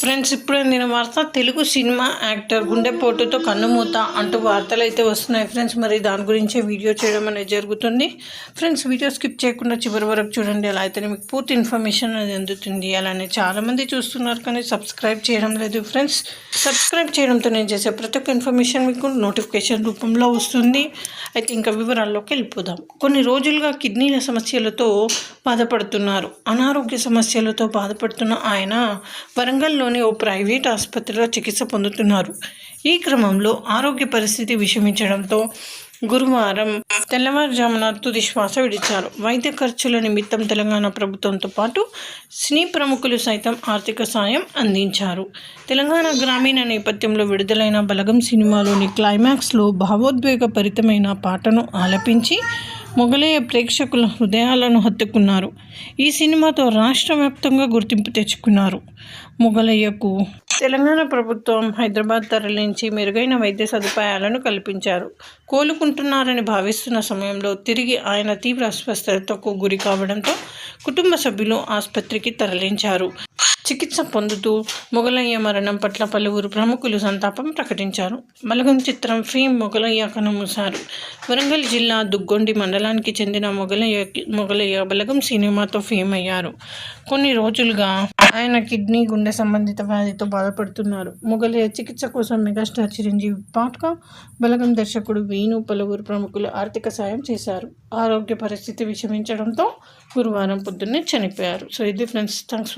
Friends ఇప్పుడు నేను వార్త తెలుగు సినిమా యాక్టర్ గుండెపోటుతో కన్నుమూత అంటూ వార్తలు అయితే వస్తున్నాయి ఫ్రెండ్స్. మరి దాని గురించే వీడియో చేయడం అనేది జరుగుతుంది. ఫ్రెండ్స్ వీడియో స్కిప్ చేయకుండా చివరి వరకు చూడండి. అలా అయితేనే మీకు పూర్తి ఇన్ఫర్మేషన్ అనేది అందుతుంది. అలానే చాలామంది చూస్తున్నారు కానీ సబ్స్క్రైబ్ చేయడం లేదు ఫ్రెండ్స్. సబ్స్క్రైబ్ చేయడంతో నేను చేసే ప్రతి ఒక్క ఇన్ఫర్మేషన్ మీకు నోటిఫికేషన్ రూపంలో వస్తుంది. అయితే ఇంకా వివరాల్లోకి వెళ్ళిపోదాం. కొన్ని రోజులుగా కిడ్నీల సమస్యలతో బాధపడుతున్నారు. అనారోగ్య సమస్యలతో బాధపడుతున్న ఆయన వరంగల్లో వరంగల్లోని ఓ ప్రైవేట్ ఆసుపత్రిలో చికిత్స పొందుతున్నారు. ఈ క్రమంలో ఆరోగ్య పరిస్థితి విషమించడంతో గురువారం తెల్లవారుజామున తుది శ్వాస విడిచారు. వైద్య ఖర్చుల నిమిత్తం తెలంగాణ ప్రభుత్వంతో పాటు సినీ ప్రముఖులు సైతం ఆర్థిక సాయం అందించారు. తెలంగాణ గ్రామీణ నేపథ్యంలో విడుదలైన బలగం సినిమాలోని క్లైమాక్స్లో భావోద్వేగభరితమైన పాటను ఆలపించి మొఘలయ ప్రేక్షకుల హృదయాలను హత్తుకున్నారు. ఈ సినిమాతో రాష్ట్ర వ్యాప్తంగా గుర్తింపు తెచ్చుకున్నారు. మొఘలయ్యకు తెలంగాణ ప్రభుత్వం హైదరాబాద్ తరలించి మెరుగైన వైద్య సదుపాయాలను కల్పించారు. కోలుకుంటున్నారని భావిస్తున్న సమయంలో తిరిగి ఆయన తీవ్ర అస్వస్థతకు గురి కావడంతో కుటుంబ సభ్యులు ఆసుపత్రికి తరలించారు. చికిత్స పొందుతూ మొఘలయ్య మరణం పట్ల పలువురు ప్రముఖులు సంతాపం ప్రకటించారు. మలగం చిత్రం ఫేమ్ మొగలయ్య కనుమూశారు. వరంగల్ జిల్లా దుగ్గొండి మండలానికి చెందిన మొగలయ్య మొగలయ్య బలగం సినిమాతో ఫేమ్ అయ్యారు. కొన్ని రోజులుగా ఆయన కిడ్నీ గుండె సంబంధిత వ్యాధితో బాధపడుతున్నారు. మొఘలయ్య చికిత్స కోసం మెగాస్టార్ చిరంజీవి పాట్కా బలగం దర్శకుడు వేణు పలువురు ప్రముఖులు ఆర్థిక సాయం చేశారు. ఆరోగ్య పరిస్థితి విషమించడంతో గురువారం పొద్దున్నే చనిపోయారు. సో ఇది ఫ్రెండ్స్ థ్యాంక్స్ ఫర్